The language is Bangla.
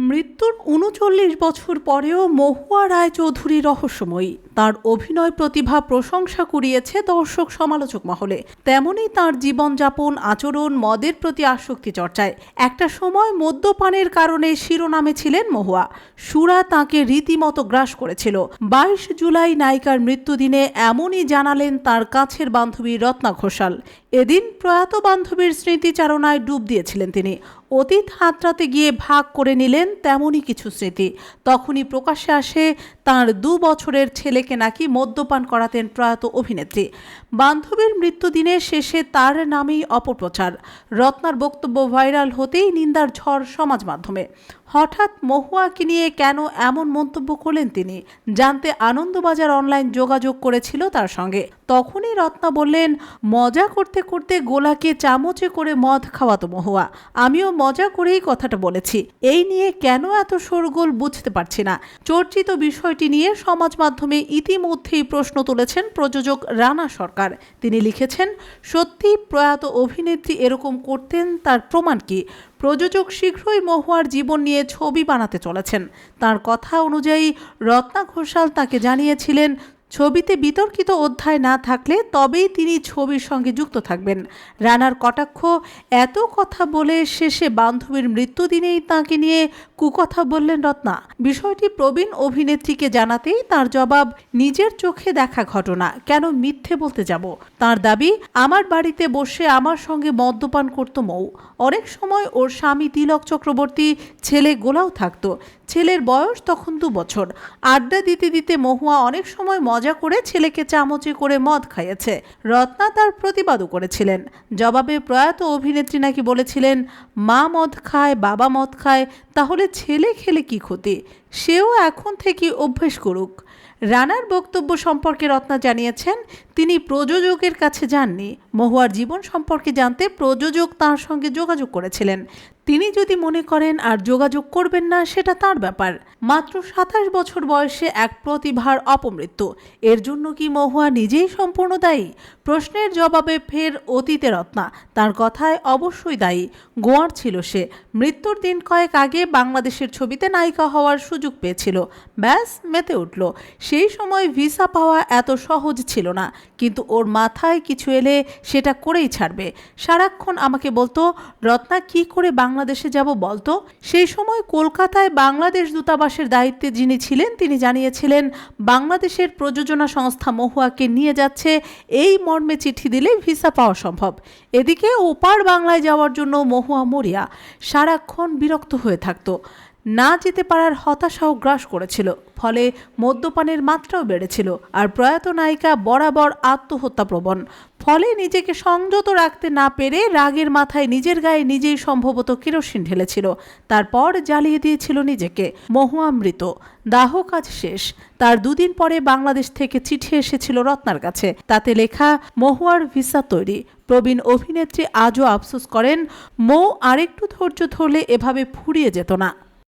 মৃত্যুর উনচল্লিশ বছর পরেও মহুয়া রায়চৌধুরী রহস্যময়ী। তার অভিনয় প্রতিভা প্রশংসা কুড়িয়েছে দর্শক সমালোচক মহলে। তেমনই তার জীবনযাপন, আচরণ, মদের প্রতি আসক্তি চর্চায়। একটা সময় মদ্যপানের কারণে শিরোনামে ছিলেন মহুয়া। সুরা তাকে রীতিমতো গ্রাস করেছিল। বাইশ জুলাই নায়িকার মৃত্যুদিনে এমনই জানালেন তার কাছের বান্ধবী রত্না ঘোষাল। এদিন প্রয়াত বান্ধবীর স্মৃতিচারণায় ডুব দিয়েছিলেন তিনি। অতীত হাতড়াতে গিয়ে ভাগ করে নিলেন তেমনই কিছু স্মৃতি। তখনই প্রকাশ্যে আসে তার দু বছরের ছেলেকে নাকি মদ্যপান করাতেন প্রয়াত অভিনেত্রী। বান্ধবীর মৃত্যুদিনে শেষে তার নামেই অপপ্রচার। রত্নার বক্তব্য ভাইরাল হতেই নিন্দার ঝড় সমাজ মাধ্যমে। হঠাৎ মহুয়াকে নিয়ে কেন এমন মন্তব্য করলেন তিনি? জানতে আনন্দবাজার অনলাইন যোগাযোগ করেছিল তার সঙ্গে। তখনই রত্না বললেন, মজা করতে করতে গোলাকে চামচে করে মদ খাওয়াতো মহুয়া। আমিও মজা করেই কথাটা বলেছি। এই নিয়ে কেন এত শোরগোল বুঝতে পারছি না। চর্চিত বিষয়টি নিয়ে সমাজ মাধ্যমে ইতিমধ্যেই প্রশ্ন তুলেছেন প্রযোজক রানা সরকার। তিনি লিখেছেন, সত্যি প্রয়াত অভিনেত্রী এরকম করতেন, তার প্রমাণ কি? প্রযোজক শীঘ্রই মহুয়ার জীবন নিয়ে ছবি বানাতে চলেছেন। তার কথা অনুযায়ী রত্না ঘোষাল তাকে জানিয়েছিলেন ছবিতে বিতর্কিত অধ্যায় না থাকলে তবেই তিনি ছবির সঙ্গে যুক্ত থাকবেন। রানার কটাক্ষ, এত কথা বলে শেষে বান্ধবীর মৃত্যুদিনেই তাঁকে নিয়ে কুকথা বললেন রত্না। বিষয়টি প্রবীণ অভিনেত্রীকে জানাতেই তার জবাব, নিজের চোখে দেখা ঘটনা, কেন মিথ্যে বলতে যাব? তার দাবি, আমার বাড়িতে বসে আমার সঙ্গে মদ্যপান করত মৌ। অনেক সময় ওর স্বামী তিলক চক্রবর্তী ছেলে গোলাও থাকতো। ছেলের বয়স তখন দু বছর। আড্ডা দিতে দিতে মহুয়া অনেক সময় মজা করে ছেলেকে চামচে করে মদ খাইয়েছে। রত্না তার প্রতিবাদও করেছিলেন। জবাবে প্রয়াত অভিনেত্রী নাকি বলেছিলেন, মা মদ খায়, বাবা মদ খায়, তাহলে ছেলে খেলে কি ক্ষতি? সেও এখন থেকে অভ্যেস করুক। রানার বক্তব্য সম্পর্কে রত্না জানিয়েছেন, তিনি প্রযোজকের কাছে যাননি। মহুয়ার জীবন সম্পর্কে জানতে প্রযোজক তার সঙ্গে যোগাযোগ করেছিলেন। তিনি যদি মনে করেন আর যোগাযোগ করবেন না, সেটা তার ব্যাপার। মাত্র সাতাশ বছর বয়সে এক প্রতিভার অপমৃত্যু। এর জন্য কি মহুয়া নিজেই সম্পূর্ণ দায়ী? প্রশ্নের জবাবে ফের অতীতে রত্না। তার কথায় অবশ্যই দায়ী। গোয়ার ছিল সে। মৃত্যুর দিন কয়েক আগে বাংলাদেশের ছবিতে নায়িকা হওয়ার সুযোগ পেয়েছিল। ব্যাস, মেতে উঠল। সেই সময় ভিসা পাওয়া এত সহজ ছিল না। কিন্তু ওর মাথায় কিছু এলে সেটা করেই ছাড়বে। সারাক্ষণ আমাকে বলতো, রত্না, কি করে বাংলাদেশে যাব বলতো। সেই সময় কলকাতায় বাংলাদেশ দূতাবাসের দায়িত্বে যিনি ছিলেন, তিনি জানিয়েছিলেন, বাংলাদেশের প্রযোজনা সংস্থা মহুয়াকে নিয়ে যাচ্ছে, এই মর্মে চিঠি দিলে ভিসা পাওয়া সম্ভব। এদিকে ওপার বাংলায় যাওয়ার জন্য মহুয়া মরিয়া সারাক্ষণ বিরক্ত হয়ে থাকতো। না যেতে পারার হতাশাও গ্রাস করেছিল, ফলে মদ্যপানের মাত্রাও বেড়েছিল আর প্রয়াত নায়িকা বরাবর আত্মহত্যাপ্রবণ ফলে নিজেকে সংযত রাখতে না পেরে রাগের মাথায় নিজের গায়ে নিজেই সম্ভবত কেরোসিন ঢেলেছিল, তারপর জ্বালিয়ে দিয়েছিল নিজেকে মহুয়ামৃত দাহ কাজ শেষ, তার দুদিন পরে বাংলাদেশ থেকে চিঠি এসেছিল রত্নার কাছে, তাতে লেখা, মহুয়ার ভিসা তৈরি, প্রবীণ অভিনেত্রী আজও আফসোস করেন, মৌ আরেকটু ধৈর্য ধরলে এভাবে ফুরিয়ে যেত না।